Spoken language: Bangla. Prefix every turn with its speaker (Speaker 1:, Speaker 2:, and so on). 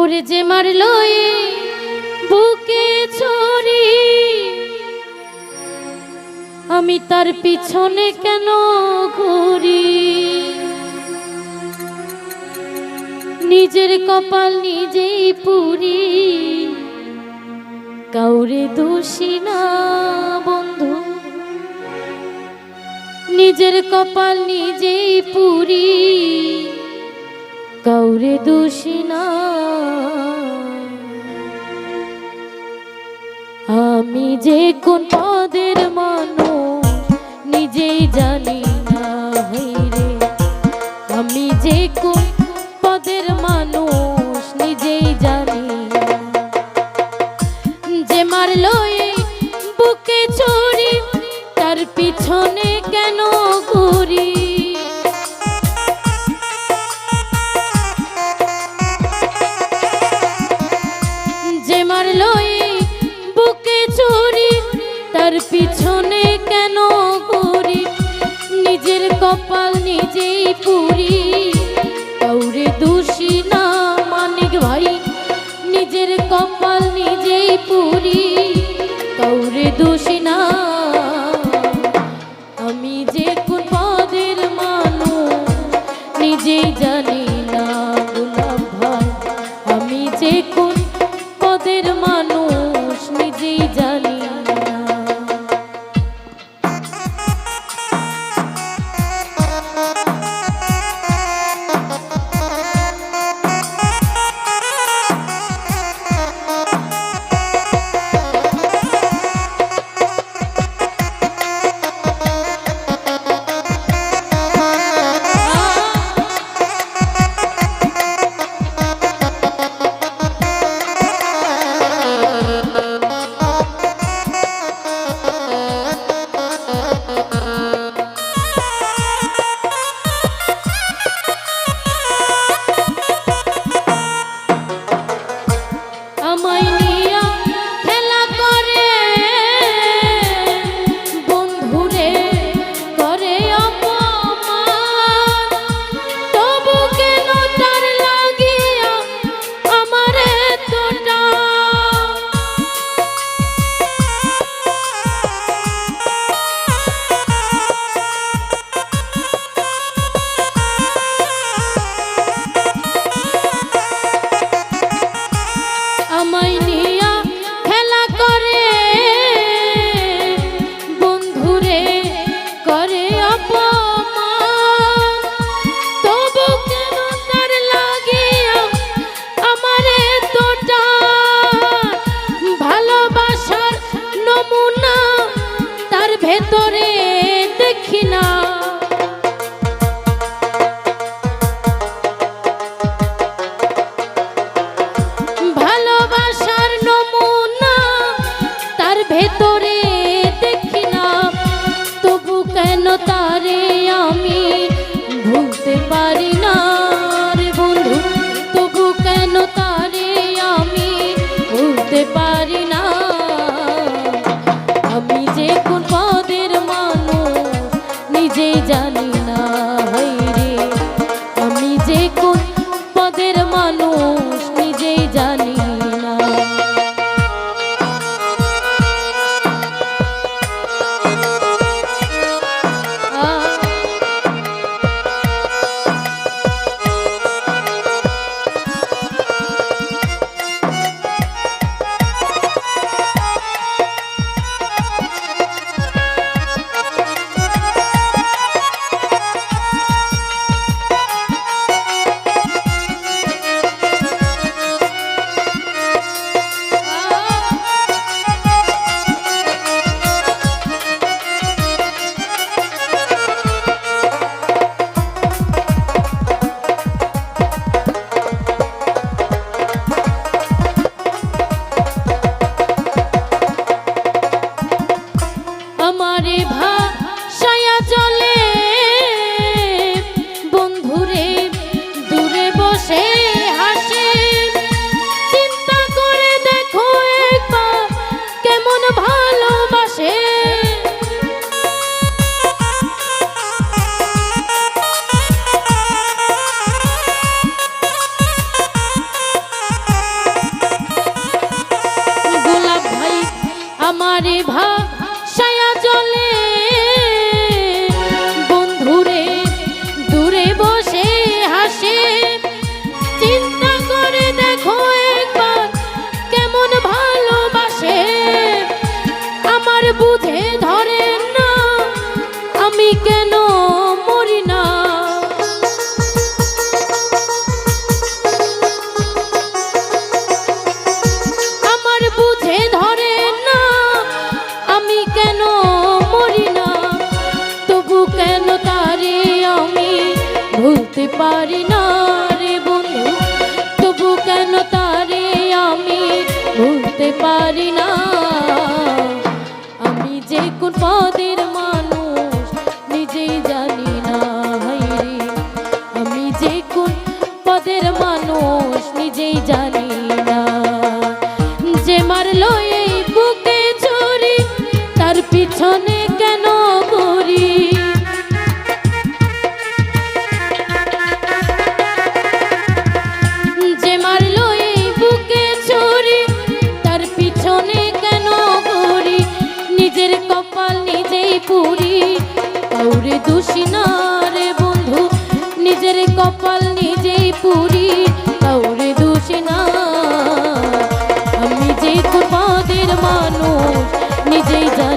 Speaker 1: ওরে যে মারলো বুকে ছড়ি আমি তার পিছনে কেন ঘুরি? নিজের কপাল নিজেই পুরি। কাউরে দোষী না, বন্ধু। নিজের কপাল নিজেই পুরি। কাউরে দোষী না। আমি যে কোন পদের মানুষ, নিজেই জানি না রে। আমি যে কোন পদের মানুষ, নিজেই জানি। যে মারলো বুকে ছড়ি তার পিছনে কেন ঘুরি? পুরি কাউরে দোষী না ভাই, নিজের কপাল নিজেই পুরি, কাউরে দোষী আমি যে কোন পদের নিজেই জানি না গোলাম আমি যে তোরে দেখি না। ভালোবাসার নমুনা তার ভেতরে দেখি না। তবু কেন তারে আমি ভুলতে পারি জানি না হই আমি কেন মরি না? আমার বুঝে না, আমি কেন মরি না? তবু কেন আমি পারি না রে বন্ধু? তবু কেন তারে আমি ভুলতে পারি না? কাউরে দোষী না রে বন্ধু, নিজের কপাল নিজেই পুরি। কাউরে দোষী না আমি যে তোমাদের মানুষ, নিজেই যা